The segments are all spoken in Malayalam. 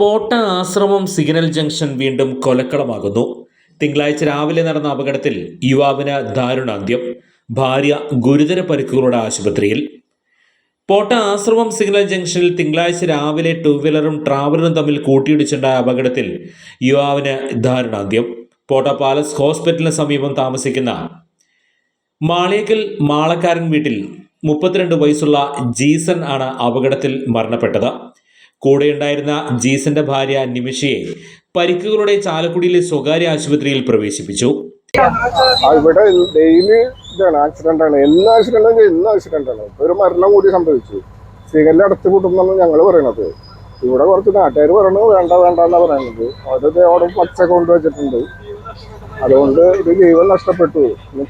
പോട്ട ആശ്രമം സിഗ്നൽ ജംഗ്ഷൻ വീണ്ടും കൊലക്കളമാകുന്നു തിങ്കളാഴ്ച രാവിലെ നടന്ന അപകടത്തിൽ യുവാവിന് ദാരുണാന്ത്യം. ഭാര്യ ഗുരുതര പരിക്കുകളുടെ ആശുപത്രിയിൽ. പോട്ട ആശ്രമം സിഗ്നൽ ജംഗ്ഷനിൽ തിങ്കളാഴ്ച രാവിലെ ടൂ വീലറും ട്രാവലറും തമ്മിൽ കൂട്ടിയിടിച്ചുണ്ടായ അപകടത്തിൽ യുവാവിന് ദാരുണാന്ത്യം. പോട്ട പാലസ് ഹോസ്പിറ്റലിന് സമീപം താമസിക്കുന്ന മാളിയക്കൽ മാളക്കാരൻ വീട്ടിൽ മുപ്പത്തിരണ്ട് വയസ്സുള്ള ജീസൺ ആണ് അപകടത്തിൽ മരണപ്പെട്ടത്. കൂടെയുണ്ടായിരുന്ന ജീസന്റെ ഭാര്യ നിമിഷയെ പരിക്കുകളുടെ ചാലക്കുടിയിലെ സ്വകാര്യ ആശുപത്രിയിൽ പ്രവേശിപ്പിച്ചു. ഇവിടെ ഡെയിലി ഇതാണ് ആക്സിഡന്റ് ആണ്. എന്ന് ആക്സിഡന്റ് എന്ന് ആക്സിഡന്റ് ആണ്. ഒരു മരണം കൂടി സംഭവിച്ചു. സിഗരറ്റ് അടച്ചു കൂട്ടുന്നാണ് ഞങ്ങൾ പറയണത്. ഇവിടെ കുറച്ച് നാട്ടുകാർ പറയണത് വേണ്ട വേണ്ട എന്നാ പറയുന്നത് അവരത് അവിടെ പച്ച കൊണ്ടുവച്ചിട്ടുണ്ട് അതുകൊണ്ട് ഇത് ജീവൻ നഷ്ടപ്പെട്ടു.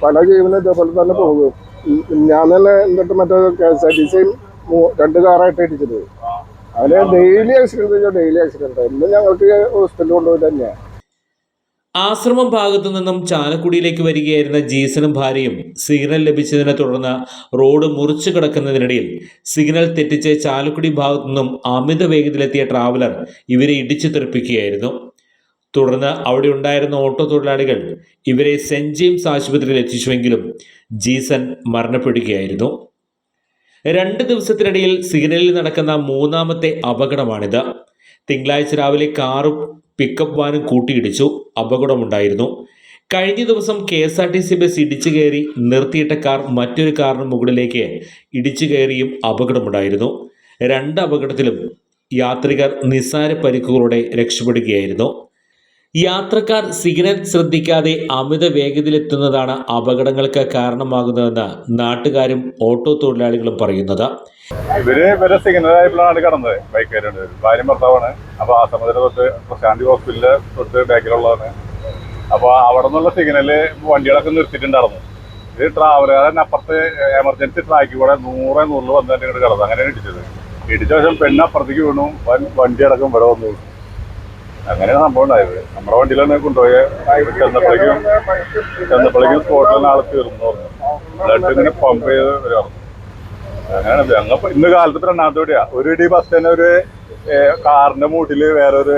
പല ജീവനും ഇതേപോലെ തന്നെ പോകും. ഞാൻ തന്നെ എന്നിട്ട് മറ്റേ കെ എസ് ആർ ടി സിയും രണ്ട് കാറായിട്ട് ഇടിച്ചത് അവന് ഡെയിലി ആക്സിഡന്റ് കഴിഞ്ഞാൽ ഡെയിലി ആക്സിഡന്റ് ഇന്ന് ഞങ്ങൾക്ക് ഹോസ്പിറ്റലിൽ കൊണ്ടുപോയി തന്നെയാണ് ആശ്രമം ഭാഗത്തു നിന്നും ചാലക്കുടിയിലേക്ക് വരികയായിരുന്ന ജീസനും ഭാര്യയും സിഗ്നൽ ലഭിച്ചതിനെ തുടർന്ന് റോഡ് മുറിച്ചു കിടക്കുന്നതിനിടയിൽ സിഗ്നൽ തെറ്റിച്ച് ചാലക്കുടി ഭാഗത്തു നിന്നും അമിത വേഗത്തിലെത്തിയ ട്രാവലർ ഇവരെ ഇടിച്ചു തെറിപ്പിക്കുകയായിരുന്നു. തുടർന്ന് അവിടെ ഉണ്ടായിരുന്ന ഓട്ടോ തൊഴിലാളികൾ ഇവരെ സെന്റ് ജെയിംസ് ആശുപത്രിയിൽ എത്തിച്ചുവെങ്കിലും ജീസൻ മരണപ്പെടുകയായിരുന്നു. രണ്ട് ദിവസത്തിനിടയിൽ സിഗ്നലിൽ നടക്കുന്ന മൂന്നാമത്തെ അപകടമാണിത്. തിങ്കളാഴ്ച രാവിലെ കാറും പിക്കപ്പ് വാനും കൂട്ടിയിടിച്ചു. അപകടമുണ്ടായിരുന്നു. കഴിഞ്ഞ ദിവസം K S R T C bus ഇടിച്ചു കയറി നിർത്തിയിട്ട കാർ മറ്റൊരു കാറിന് മുകളിലേക്ക് ഇടിച്ചു കയറിയും അപകടമുണ്ടായിരുന്നു. രണ്ട് അപകടത്തിലും യാത്രികർ നിസ്സാര പരിക്കുകളോടെ രക്ഷപ്പെടുകയായിരുന്നു. യാത്രക്കാർ സിഗ്നൽ ശ്രദ്ധിക്കാതെ അമിത വേഗതയിലെത്തുന്നതാണ് അപകടങ്ങൾക്ക് കാരണമാകുന്നതെന്ന് നാട്ടുകാരും ഓട്ടോ തൊഴിലാളികളും പറയുന്നത്. ഇവർ ഇവരെ സിഗ്നലായപ്പോഴാണ് കടന്നത്. ബൈക്കുകാരുണ്ട്. ഭാര്യ ഭർത്താവാണ്. അപ്പൊ ആ സമയത്ത് തൊട്ട് പ്രശാന്തി ഹോസ്പിറ്റലിൽ തൊട്ട് ബാക്കിലുള്ളതാണ്. അപ്പൊ അവിടെ നിന്നുള്ള സിഗ്നൽ വണ്ടികളൊക്കെ നിർത്തിയിട്ടുണ്ടായിരുന്നു. ഇത് ട്രാവലുകാരൻ അപ്പുറത്തെ എമർജൻസി ട്രാക്കിൽ കൂടെ നൂറെ നൂറിൽ വന്നിട്ട് ഇങ്ങോട്ട് കിടന്നു. അങ്ങനെയാണ് ഇടിച്ചത്. ഇടിച്ച ശേഷം പെണ്ണ് വീണു. വൻ വണ്ടി അടക്കം ഇവിടെ വന്നു. അങ്ങനെയാണ് സംഭവം ഉണ്ടായത്. നമ്മുടെ വണ്ടിയിലാണ് കൊണ്ടുപോയ. ചെന്നപ്പോഴേക്കും ചെന്നപ്പോഴേക്കും സ്പോട്ടിൽ ആൾ തീർന്നു പറഞ്ഞു. ബ്ലഡ് ഇങ്ങനെ പമ്പ് ചെയ്ത് വരുമായിരുന്നു അങ്ങനെയാണ്. ഞങ്ങൾ ഇന്ന് കാലത്ത് രണ്ടാമത്തെ വഴിയാ ഒരു ഇടി ബസ് തന്നെ ഒരു കാറിന്റെ മൂട്ടിൽ വേറൊരു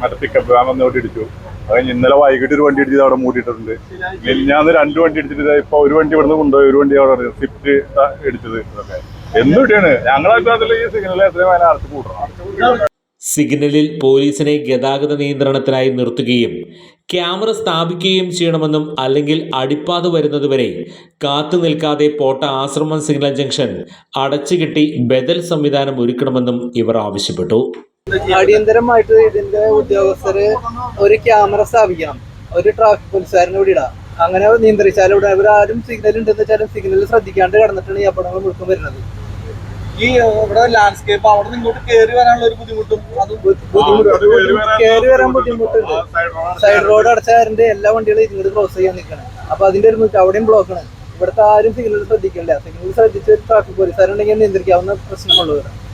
മറ്റേ പിക്കപ്പ് വാൻ വന്ന് ഇവിടെ ഇടിച്ചു. അത് ഇന്നലെ വൈകിട്ട് ഒരു വണ്ടി ഇടിച്ചത് അവിടെ മൂടിയിട്ടുണ്ട് ഞാൻ രണ്ട് വണ്ടി ഇടിച്ചിട്ട് ഇപ്പൊ ഒരു വണ്ടി ഇവിടുന്ന് കൊണ്ടുപോയി ഒരു വണ്ടി അവിടെ സിഫ്റ്റ് ഇടിച്ചത് ഇതൊക്കെ. എന്ത് വിട്ടിയാണ് ഞങ്ങളെ ഈ സിഗ്നൽ എത്രയും അടച്ചു കൂട്ടണം സിഗ്നലിൽ പോലീസിനെ ഗതാഗത നിയന്ത്രണത്തിനായി നിർത്തുകയും ക്യാമറ സ്ഥാപിക്കുകയും ചെയ്യണമെന്നും അല്ലെങ്കിൽ അടിപ്പാത വരുന്നതുവരെ കാത്തു നിൽക്കാതെ പോട്ട ആശ്രമം സിഗ്നൽ ജംഗ്ഷൻ അടച്ചുകെട്ടി ബദൽ സംവിധാനം ഒരുക്കണമെന്നും ഇവർ ആവശ്യപ്പെട്ടു. അടിയന്തരമായിട്ട് ഇതിന്റെ ഉദ്യോഗസ്ഥര് ഒരു ക്യാമറ സ്ഥാപിക്കണം. ഒരു ട്രാഫിക് പോലീസുകാരനെ ഇവിടെ ഇടാം. അങ്ങനെ നിയന്ത്രിച്ചാൽ ഇവിടെ ഇവരാരും സിഗ്നൽ ഉണ്ടെന്ന് വെച്ചാലും സിഗ്നൽ ശ്രദ്ധിക്കാണ്ട് കടന്നിട്ടാണ് ഈ അപകടങ്ങൾ മുഴുക്കം വരുന്നത്. ഈ ഇവിടെ ലാൻഡ്സ്കേപ്പ് അവിടെ ഇങ്ങോട്ട് കയറി വരാനുള്ള ഒരു ബുദ്ധിമുട്ടും അതും കയറി വരാൻ ബുദ്ധിമുട്ടുണ്ട്. സൈഡ് റോഡ് അടച്ചാറിന്റെ എല്ലാ വണ്ടികളും ഇങ്ങോട്ട് ക്രോസ് ചെയ്യാൻ നിൽക്കണം അപ്പൊ അതിന്റെ ഒരു അവിടെയും ബ്ലോക്കാണ് ഇവിടുത്തെ ആരും സിഗ്നൽ ശ്രദ്ധിക്കണ്ടേ സിഗ്നൽ ശ്രദ്ധിച്ച് ട്രാഫിക് പോലീസുകാരുണ്ടെങ്കിൽ നിയന്ത്രിക്കാവുന്ന പ്രശ്നമുള്ളവരാണ്